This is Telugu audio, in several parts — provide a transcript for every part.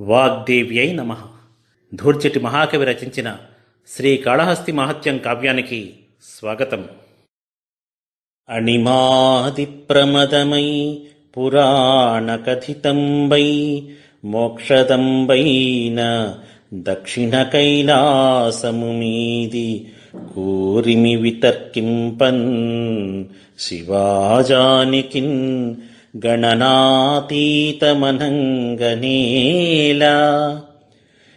వాగ్దేవ్యై నమ. ధూర్చటి మహాకవి రచించిన శ్రీ కాళహస్తి మహత్యం కావ్యానికి స్వాగతం. అణిమాది ప్రమదమై పురాణ కథితంబై మోక్షదంబైన దక్షిణ కైలాసము మీది కోరిమి వితర్కింపన్ శివాజానికిన్ గణనాతీతమనంగనేలా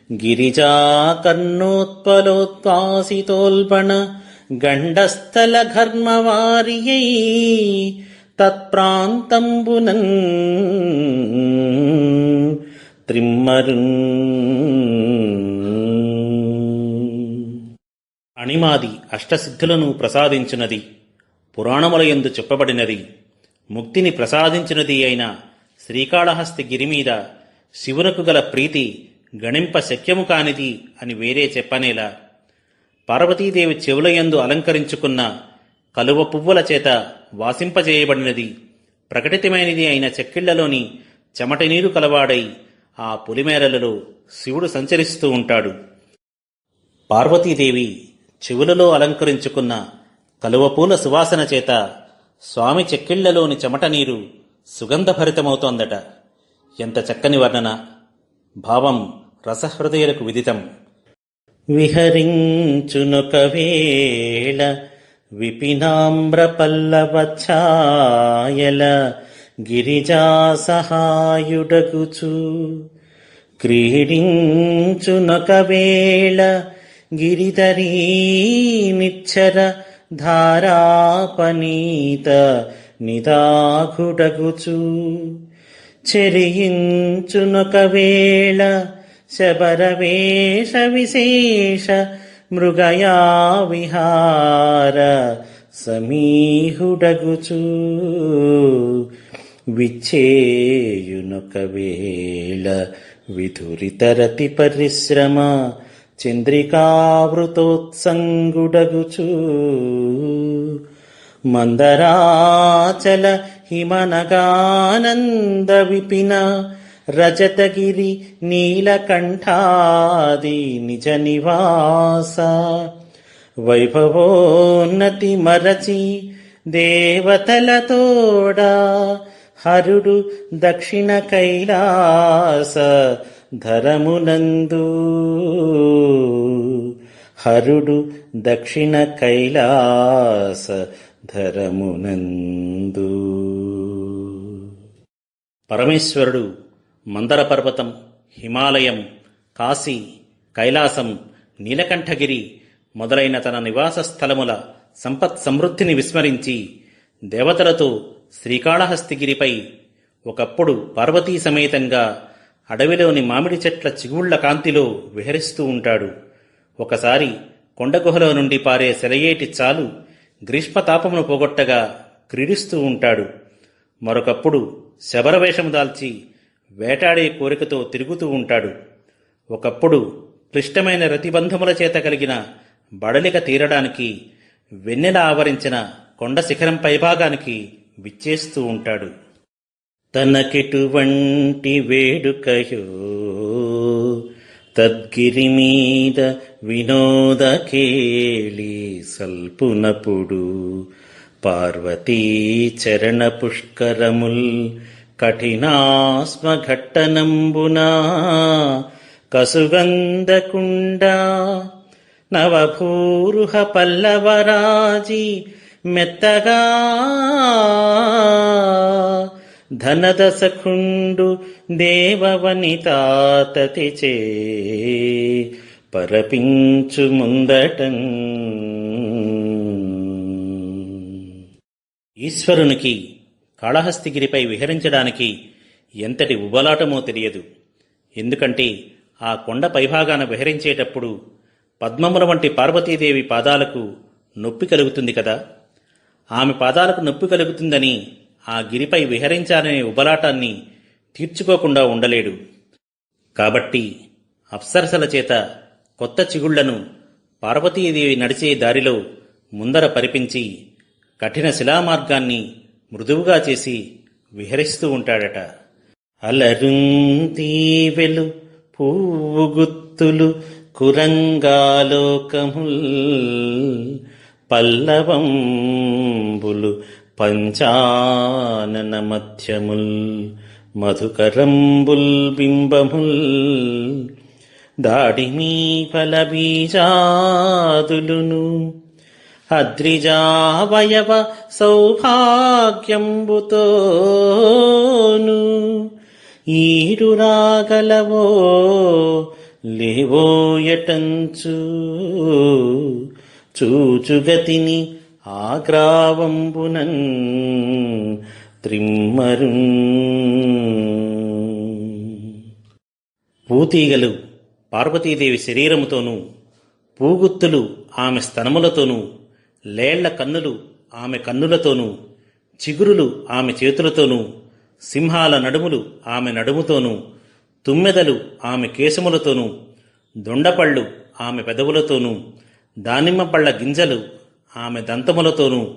గిరిజా కర్ణోత్పలోత్పాసితోల్బణ గండస్థల ఘర్మవారియై తత్ప్రాంతంబునన్ త్రిమ్మరున్ అణిమాది అష్టసిద్ధులను ప్రసాదించినది పురాణములయందు చెప్పబడినది ముక్తిని ప్రసాదించినది అయిన శ్రీకాళహస్తి గిరిమీద శివునకు గల ప్రీతి గణింప శక్యము కానిది అని వేరే చెప్పనేలా. పార్వతీదేవి చెవులయందు అలంకరించుకున్న కలువ పువ్వుల చేత వాసింపజేయబడినది. ప్రకటితమైనది అయిన చెక్కిళ్ళలోని చెమటి నీరు కలవాడై ఆ పులిమేరలలో శివుడు సంచరిస్తూ ఉంటాడు. పార్వతీదేవి చెవులలో అలంకరించుకున్న కలువపూల సువాసన చేత స్వామి చెక్కిళ్ళలోని చెమట నీరు సుగంధభరితమవుతోందట. ఎంత చక్కని వర్ణన. భావం రసహృదయులకు విదితం. విహరించునొక వేళ విపినామ్ర పల్లవఛాయల గిరిజా సహాయుడగుచు క్రీడించునొక వేళ గిరిధరీ నిచ్చర ధారాపనీత నిదాఘుటగుచు. చెరియించునొకవేళ శబరవేష విశేష మృగయా విహార సమీహుడగుచు. విచ్చేయునొకవేళ విధురితరతి పరిశ్రమ చంద్రికావృతోత్సంగుడగుచూ. మందరాచల హిమనగానంద విపిన రజతగిరి నీలకంఠాది నిజ నివాస. వైభవోన్నతి మరచి దేవతలతోడా హరుడు దక్షిణ కైలాస ధరమునందు హరుడు దక్షిణ కైలాస ధరమునందు. పరమేశ్వరుడు మందర పర్వతం హిమాలయం కాశీ కైలాసం నీలకంఠగిరి మొదలైన తన నివాస స్థలముల సంపత్ సమృద్ధిని విస్మరించి దేవతలతో శ్రీకాళహస్తిగిరిపై ఒకప్పుడు పార్వతీ సమేతంగా అడవిలోని మామిడి చెట్ల చిగుళ్ళ కాంతిలో విహరిస్తూ ఉంటాడు. ఒకసారి కొండగుహలో నుండి పారే సెలయేటి చాలు గ్రీష్మతాపమును పోగొట్టగా క్రీడిస్తూ ఉంటాడు. మరొకప్పుడు శబరవేషము దాల్చి వేటాడే కోరికతో తిరుగుతూ ఉంటాడు. ఒకప్పుడు క్లిష్టమైన రతిబంధముల చేత కలిగిన బడలిక తీరడానికి వెన్నెల ఆవరించిన కొండ శిఖరం పైభాగానికి విచ్చేస్తూ ఉంటాడు. తనకెటువంటి వేడుకయో? తద్గిరి మీద వినోద కేళి సల్పునపుడు పార్వతీ చరణ పుష్కరముల్ కఠినాస్మఘట్టనంబున కసుగంధకుండ నవభూరుహ పల్లవరాజి మెత్తగా ధనదసఖుండు దేవవనితాతతిచే పరపించు ముందటం ఈశ్వరునికి కాళహస్తిగిరిపై విహరించడానికి ఎంతటి ఉబలాటమో తెలియదు. ఎందుకంటే ఆ కొండ పైభాగాన విహరించేటప్పుడు పద్మముల వంటి పార్వతీదేవి పాదాలకు నొప్పి కలుగుతుంది కదా. ఆమె పాదాలకు నొప్పి కలుగుతుందని ఆ గిరిపై విహరించాలనే ఉబలాటాన్ని తీర్చుకోకుండా ఉండలేడు. కాబట్టి అప్సరసల చేత కొత్త చిగుళ్ళను పార్వతీదేవి నడిచే దారిలో ముందర పరిపించి కఠిన శిలామార్గాన్ని మృదువుగా చేసి విహరిస్తూ ఉంటాడట. అలరుంతీవెలు పువ్వు గుత్తులు కురంగాలోకముల్ పల్లవంబులు పంచానన మధ్యముల్ మధుకరంబుల్ బింబముల్ దాడిమీ ఫలబీజాదులును అద్రిజావయవ సౌభాగ్యంబుతోను ఈరురాగలవో లేవో ఎటంచు చూచుగతిని ఆగ్రావంబునన్ త్రిమ్మరు పూతీగలు పార్వతీదేవి శరీరముతోనూ పూగుత్తులు ఆమె స్తనములతోనూ లేళ్ళ కన్నులు ఆమె కన్నులతోనూ చిగురులు ఆమె చేతులతోనూ సింహాల నడుములు ఆమె నడుముతోనూ తుమ్మెదలు ఆమె కేశములతోనూ దొండపళ్ళు ఆమె పెదవులతోనూ దానిమ్మ పళ్ళ గింజలు ఆమె దంతములతోనూ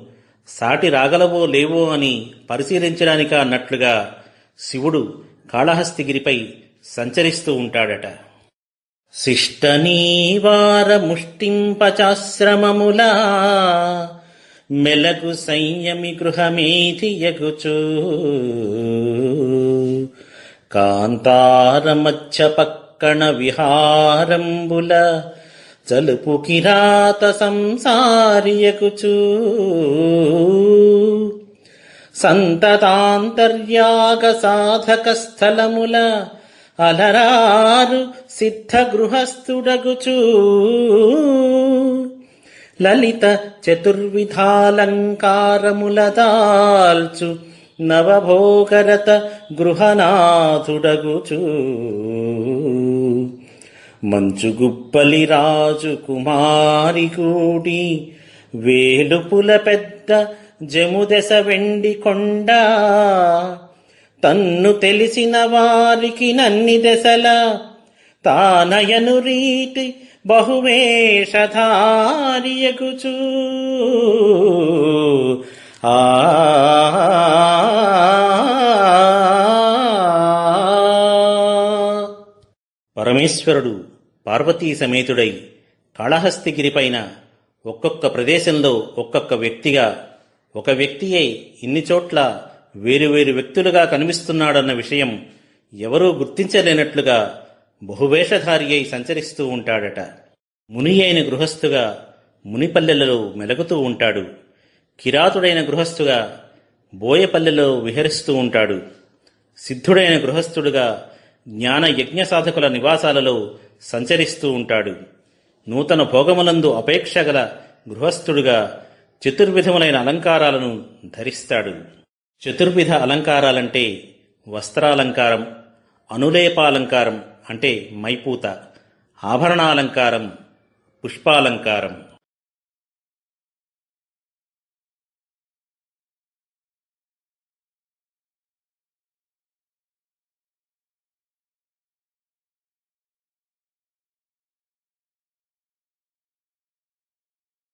సాటి రాగలవో లేవో అని పరిశీలించడానిక అన్నట్లుగా శివుడు కాళహస్తిగిరిపై సంచరిస్తూ ఉంటాడట. శిష్టనీవార ముష్టింపచాశ్రమములా మెలకు సంయమి గృహమేధియగుచూ కాంతారమచ్చ పక్కణ విహారంబుల జలుపు కిరాత సంసారియకుచూ. సంతతాంతర్యాగ సాధక స్థలముల అలరారు సిద్ధ గృహస్థుడగుచూ లలిత చతుర్విధాలంకారముల దాల్చు నవభోగరత గృహనాథుడగుచూ. మంచుగుప్పలి రాజు కుమారి కూడి వేలుపుల పెద్ద జముదెస వెండి కొండ. తన్ను తెలిసిన వారికి నన్ని దశల. తానయను రీతి బహువేషధారియగుచూ ఆ పరమేశ్వరుడు పార్వతీ సమేతుడై కాళహస్తిగిరిపైన ఒక్కొక్క ప్రదేశంలో ఒక్కొక్క వ్యక్తిగా ఒక వ్యక్తియే ఇన్ని చోట్ల వేరువేరు వ్యక్తులుగా కనిపిస్తున్నాడన్న విషయం ఎవరూ గుర్తించలేనట్లుగా బహువేషధారి అయి సంచరిస్తూ ఉంటాడట. ముని అయిన గృహస్థుగా మునిపల్లెలలో మెలుగుతూ ఉంటాడు. కిరాతుడైన గృహస్థుగా బోయపల్లెలో విహరిస్తూ ఉంటాడు. సిద్ధుడైన గృహస్థుడుగా జ్ఞాన యజ్ఞ సాధకుల నివాసాలలో సంచరిస్తూ ఉంటాడు. నూతన భోగములందు అపేక్ష గల గృహస్థుడుగా చతుర్విధములైన అలంకారాలను ధరిస్తాడు. చతుర్విధ అలంకారాలంటే వస్త్రాలంకారం అనులేపాలంకారం అంటే మైపూత ఆభరణాలంకారం పుష్పాలంకారం.